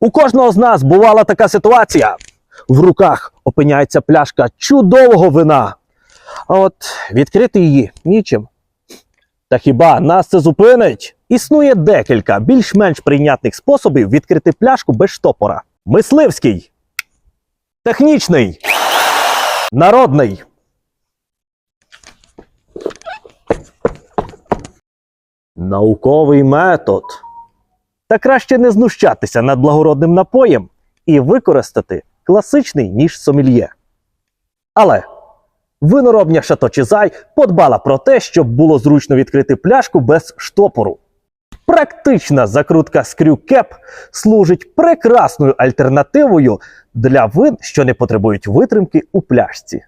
У кожного з нас бувала така ситуація. В руках опиняється пляшка чудового вина. А от відкрити її нічим. Та хіба нас це зупинить? Існує декілька більш-менш прийнятних способів відкрити пляшку без штопора: мисливський, технічний, народний. Науковий метод. Та краще не знущатися над благородним напоєм і використати класичний ніж сомельє. Але виноробня Шато Чизай подбала про те, щоб було зручно відкрити пляшку без штопору. Практична закрутка скрю-кеп служить прекрасною альтернативою для вин, що не потребують витримки у пляшці.